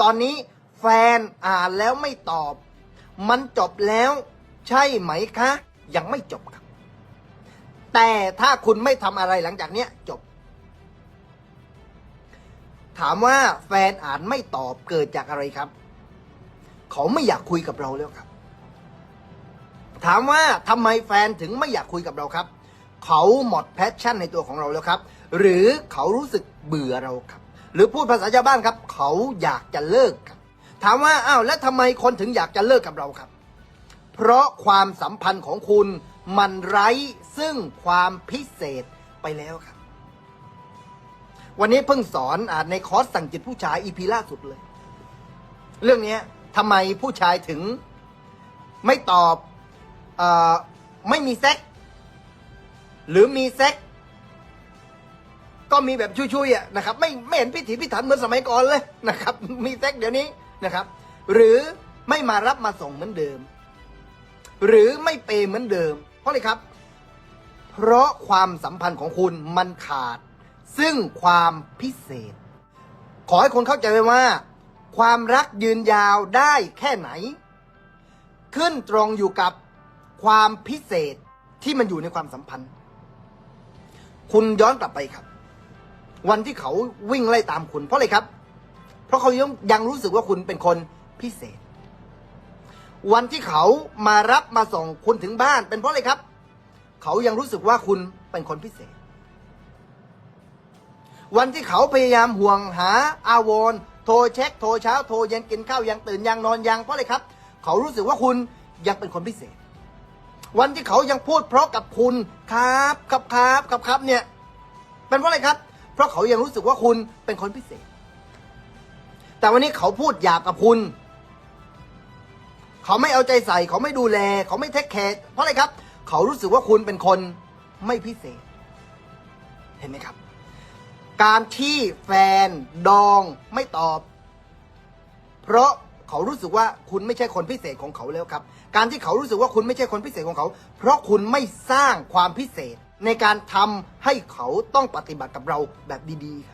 ตอนนี้แฟนอ่านแล้วไม่ตอบ มันจบแล้ว ใช่ไหมคะ ยังไม่จบครับ แต่ถ้าคุณไม่ทำอะไรหลังจากเนี้ยจบ ถามว่าแฟนอ่านไม่ตอบเกิดจากอะไรครับ เขาไม่อยากคุยกับเราแล้วครับ ถามว่าทำไมแฟนถึงไม่อยากคุยกับเราครับ เขาหมดแพชชั่นในตัวของเราแล้วครับ หรือเขารู้สึกเบื่อเราครับ หรือพูดภาษาชาวบ้านครับ เขาอยากจะเลิกครับ ถามว่าอ้าวแล้วทำไมคนถึงอยากจะเลิกกับเราครับ เพราะความสัมพันธ์ของคุณมันไร้ซึ่งความพิเศษไปแล้วครับ วันนี้เพิ่งสอนอในคอร์สสั่งจิตผู้ชายอีพีล่าสุดเลย เรื่องนี้ทำไมผู้ชายถึงไม่ตอบอไม่มีเซ็กหรือมีเซ็ก ก็มีแบบชุยๆอะนะครับไม่ไม่เห็นพิถีพิถันเหมือนสมัยก่อนเลยนะครับมีเซ็กเดี๋ยวนี้นะครับ หรือไม่มารับมาส่งเหมือนเดิม หรือไม่เปย์เหมือนเดิม เพราะอะไรครับ เพราะความสัมพันธ์ของคุณมันขาด ซึ่งความพิเศษ ขอให้คนเข้าใจไว้ว่า ความรักยืนยาวได้แค่ไหน ขึ้นตรงอยู่กับความพิเศษที่มันอยู่ในความสัมพันธ์ คุณย้อนกลับไปครับ วันที่เขาวิ่งไล่ตามคุณ เพราะอะไรครับ เพราะเขายังยังรู้สึกว่าคุณเป็นคนพิเศษ วันที่เขามารับมาส่งคุณถึงบ้าน เป็นเพราะอะไรครับ เขายังรู้สึกว่าคุณเป็นคนพิเศษ วันที่เขาพยายามห่วงหาอาวรโทรเช็คโทรเช้าโทรเย็นกินข้าวยังตื่นยังนอนยังเพราะอะไรครับ เขารู้สึกว่าคุณยังเป็นคนพิเศษ วันที่เขายังพูดเพราะกับคุณครับครับครับครับครับเนี่ย เป็นเพราะอะไรครับ เพราะเขายังรู้สึกว่าคุณเป็นคนพิเศษ แต่วันนี้เขาพูดหยาบกับคุณ เขาไม่เอาใจใส่ เขาไม่ดูแล เขาไม่เทคแคร์เพราะอะไรครับ เขารู้สึกว่าคุณเป็นคนไม่พิเศษ เห็นไหมครับ การที่แฟนดองไม่ตอบ เพราะ เขารู้สึกว่าคุณไม่ใช่คนพิเศษของเขาแล้วครับ การที่เขารู้สึกว่าคุณไม่ใช่คนพิเศษของเขา เพราะคุณไม่สร้างความพิเศษในการทำให้เขาต้องปฏิบัติกับเราแบบดีๆครับ